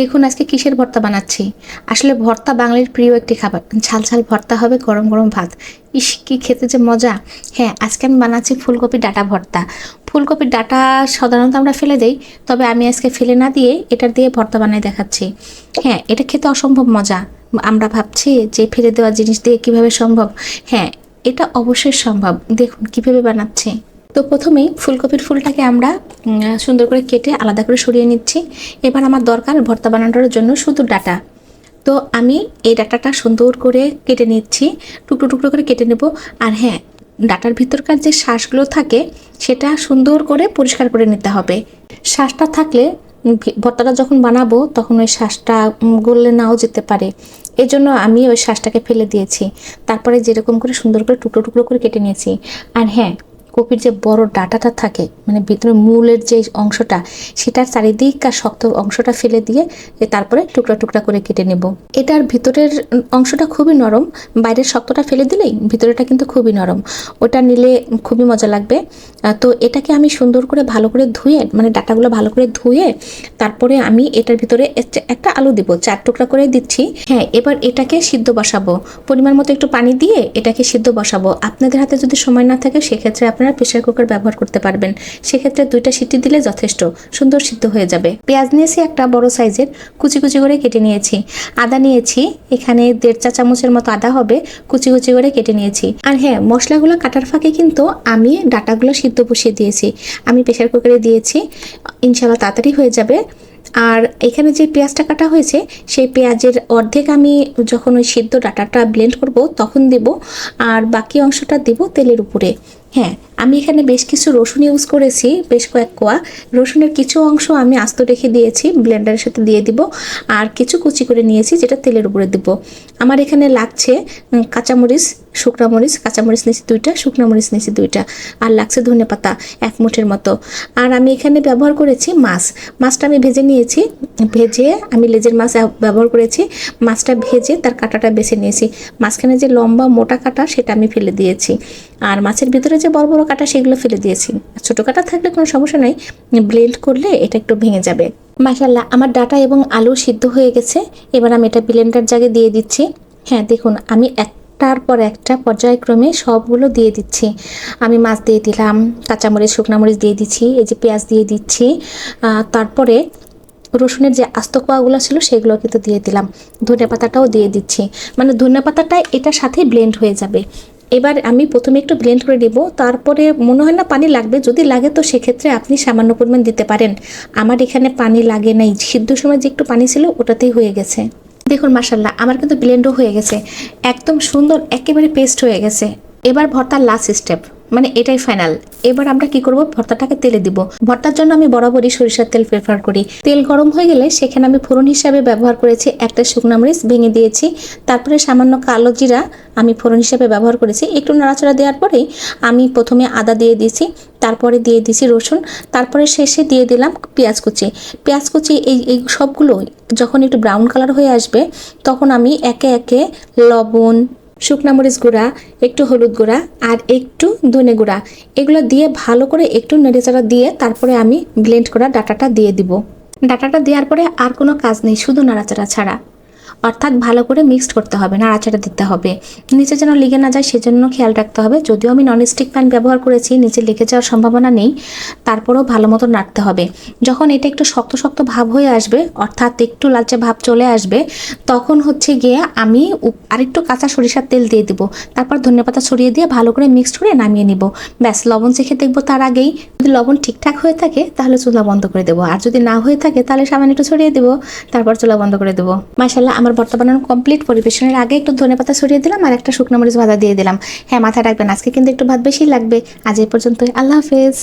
দেখুন আজকে কিসের ভর্তা বানাচ্ছি। আসলে ভর্তা বাঙালির প্রিয় একটি খাবার। ঝাল ঝাল ভর্তা হবে, গরম গরম ভাত। ইস, কি খেতে যে মজা। হ্যাঁ আজকে আমি বানাচ্ছি ফুলকপি ডাটা ভর্তা। ফুলকপির ডাটা সাধারণত আমরা ফেলে দেই, তবে আমি আজকে ফেলে না দিয়ে এটার দিয়ে ভর্তা বানিয়ে দেখাচ্ছি। হ্যাঁ এটা খেতে অসম্ভব মজা। আমরা ভাবছি যে ফেলে দেওয়া জিনিস দিয়ে কীভাবে সম্ভব? হ্যাঁ এটা অবশ্যই সম্ভব। দেখুন কীভাবে বানাচ্ছি। তো প্রথমেই ফুলকপির ফুলটাকে আমরা সুন্দর করে কেটে আলাদা করে সরিয়ে নিচ্ছি। এবার আমার দরকার ভর্তা বানানোর জন্য শুধু ডাটা। তো আমি এই ডাটাটা সুন্দর করে কেটে নিচ্ছি, টুকরো টুকরো করে কেটে নেব। আর হ্যাঁ ডাটার ভিতরকার যে শ্বাসগুলো থাকে, সেটা সুন্দর করে পরিষ্কার করে নিতে হবে। শ্বাসটা থাকলে ভর্তাটা যখন বানাবো, তখন ওই শ্বাসটা গললে নাও যেতে পারে। এই জন্য আমি ওই শ্বাসটাকে ফেলে দিয়েছি। তারপরে যেরকম করে সুন্দর করে টুকরো টুকরো করে কেটে নিয়েছি। আর হ্যাঁ কপির যে বড় ডাটাটা থাকে মানে ভিতরে মূলের যে অংশটা, সেটার চারিদিককার শক্ত অংশটা ফেলে দিয়ে তারপরে টুকরা টুকরা করে কেটে নেব। এটার ভিতরের অংশটা খুবই নরম, বাইরের শক্তটা ফেলে দিলেই ভিতরেটা কিন্তু খুবই নরম। ওটা নিলে খুবই মজা লাগবে। তো এটাকে আমি সুন্দর করে ভালো করে ধুয়ে মানে ডাটাগুলো ভালো করে ধুয়ে তারপরে আমি এটার ভিতরে একটা- আলু দিব, চার টুকরা করে দিচ্ছি। হ্যাঁ এবার এটাকে সিদ্ধ বসাবো। পরিমাণ মতো একটু পানি দিয়ে এটাকে সিদ্ধ বসাবো। আপনাদের হাতে যদি সময় না থাকে, সেক্ষেত্রে প্রেশার কুকার ব্যবহার করতে পারবেন। সেক্ষেত্রে দুইটা সিটি দিলে যথেষ্ট, সুন্দর সিদ্ধ হয়ে যাবে। পেঁয়াজ নিয়েছি একটা বড় সাইজের, কুচি কুচি করে কেটে নিয়েছি। আদা নিয়েছি, এখানে দেড় চা চামচের মতো আদা হবে, কুচি কুচি করে কেটে নিয়েছি। আর হ্যাঁ মশলাগুলো কাটার ফাঁকে কিন্তু আমি ডাটাগুলো সিদ্ধ বসিয়ে দিয়েছি। আমি প্রেশার কুকারে দিয়েছি ইনশাল্লাহ তাড়াতাড়ি হয়ে যাবে। আর এখানে যে পেঁয়াজটা কাটা হয়েছে, সেই পেঁয়াজের অর্ধেক আমি যখন ওই সিদ্ধ ডাটাটা ব্লেন্ড করব, তখন দেব। আর বাকি অংশটা দেব তেলের উপরে। হ্যাঁ আমি এখানে বেশ কিছু রসুন ইউজ করেছি, বেশ কয়েক কোয়া। রসুনের কিছু অংশ আমি আস্ত রেখে দিয়েছি ব্লেন্ডারের সাথে দিয়ে দিব, আর কিছু কুচি করে নিয়েছি যেটা তেলের উপরে দিব। আমার এখানে লাগছে কাঁচামরিচ, শুকনা মরিচ, কাঁচামরিচ নিয়েছি দুইটা, শুকনা মরিচ নিয়েছি দুইটা, আর লাগছে ধনে পাতা এক মুঠের মতো। আর আমি এখানে ব্যবহার করেছি মাছ। মাছটা আমি ভেজে নিয়েছি, ভেজে আমি লেজের মাছ ব্যবহার করেছি। মাছটা ভেজে তার কাঁটাটা বেছে নিয়েছি। মাঝখানে যে লম্বা মোটা কাটা সেটা আমি ফেলে দিয়েছি। আর মাছের ভিতরে যে বড় বড় কাটা সেগুলো ফেলে দিয়েছি। ছোটো কাটা থাকলে কোনো সমস্যা নাই। ব্লেন্ড করলে এটা একটু ভেঙে যাবে। মাসাল্লাহ আমার ডাটা এবং আলু সিদ্ধ হয়ে গেছে। এবার আমি এটা ব্লেন্ডার জাগে দিয়ে দিচ্ছি। হ্যাঁ দেখুন, আমি একটার পর একটা পর্যায়ক্রমে সবগুলো দিয়ে দিচ্ছি। আমি মাছ দিয়ে দিলাম, কাঁচামরিচ শুকনা মরিচ দিয়ে দিচ্ছি, এই যে পেঁয়াজ দিয়ে দিচ্ছি। তারপরে রসুনের যে আস্ত কোয়াগুলো ছিল সেগুলো কিন্তু দিয়ে দিলাম। ধনে পাতাটাও দিয়ে দিচ্ছি। মানে ধনে পাতাটা এটার সাথে ব্লেন্ড হয়ে যাবে। এবার আমি প্রথমে একটু ব্লেন্ড করে দেব, তারপরে মনে হয় না পানি লাগবে, যদি লাগে তো সেক্ষেত্রে আপনি সামান্য পরিমাণ দিতে পারেন। আমার এখানে পানি লাগে নাই, সিদ্ধ সময় যে একটু পানি ছিল ওটাতেই হয়ে গেছে। দেখুন মাসাল্লাহ আমার কিন্তু ব্লেন্ডও হয়ে গেছে, একদম সুন্দর, একেবারে পেস্ট হয়ে গেছে। এবার ভর্তার লাস্ট স্টেপ মানে এটাই ফাইনাল এবার আমরা কি করব? ভর্তাটাকে তেলে দিব। ভর্তার জন্য আমি বরাবরই সরিষার তেল প্রেফার করি। তেল গরম হয়ে গেলে সেখানে আমি ফোড়ন হিসাবে ব্যবহার করেছি একটা শুকনো মরিচ ভেঙে দিয়েছি। তারপরে সামান্য কালো জিরা আমি ফোড়ন হিসাবে ব্যবহার করেছি। একটু নাড়াচাড়া দেওয়ার পরেই আমি প্রথমে আদা দিয়ে দিয়েছি, তারপরে দিয়ে দিয়েছি রসুন, তারপরে শেষে দিয়ে দিলাম পেঁয়াজ কুচি। পেঁয়াজ কুচি এই এই সবগুলো যখন একটু ব্রাউন কালার হয়ে আসবে, তখন আমি একে একে লবণ শুকনা মরিচ গুঁড়া, একটু হলুদ গুঁড়া আর একটু ধনে গুঁড়া। এগুলো দিয়ে ভালো করে একটু নেড়েচাড়া দিয়ে তারপরে আমি ব্লেন্ড করা ডাটাটা দিয়ে দিব। ডাটাটা দেওয়ার পরে আর কোনো কাজ নেই, শুধু নাড়াচাড়া ছাড়া। অর্থাৎ ভালো করে মিক্সড করতে হবে, নাড়াচাড়া দিতে হবে। নিচে যেন লেগে না যায় সেজন্য খেয়াল রাখতে হবে, যদিও আমি ননস্টিক প্যান ব্যবহার করেছি, নিচে লেগে যাওয়ার সম্ভাবনা নেই, তারপরেও ভালো মতো নাড়তে হবে। যখন এটা একটু শক্ত শক্ত ভাব হয়ে আসবে, অর্থাৎ একটু লালচে ভাব চলে আসবে, তখন হচ্ছে গিয়ে আমি আরেকটু কাঁচা সরিষার তেল দিয়ে দিব। তারপর ধনেপাতা ছড়িয়ে দিয়ে ভালো করে মিক্সড করে নামিয়ে নিব। ব্যাস, লবণ চেখে দেখব তার আগেই। যদি লবণ ঠিকঠাক হয়ে থাকে, তাহলে চুলা বন্ধ করে দেবো। আর যদি না হয়ে থাকে, তাহলে সামান্য একটু ছড়িয়ে দেবো, তারপর চুলা বন্ধ করে দেবো। মাসাল্লাহ আমার ভর্তা বানানো কমপ্লিট পরিবেশনের আগে একটু ধনে পাতা ছড়িয়ে দিলাম আর একটা শুকনো মরিচ ভাজা দিয়ে দিলাম। হ্যাঁ মাথায় রাখবেন, আজকে কিন্তু একটু ভাত বেশি লাগবে। আজ এই পর্যন্ত আল্লাহ হাফেজ।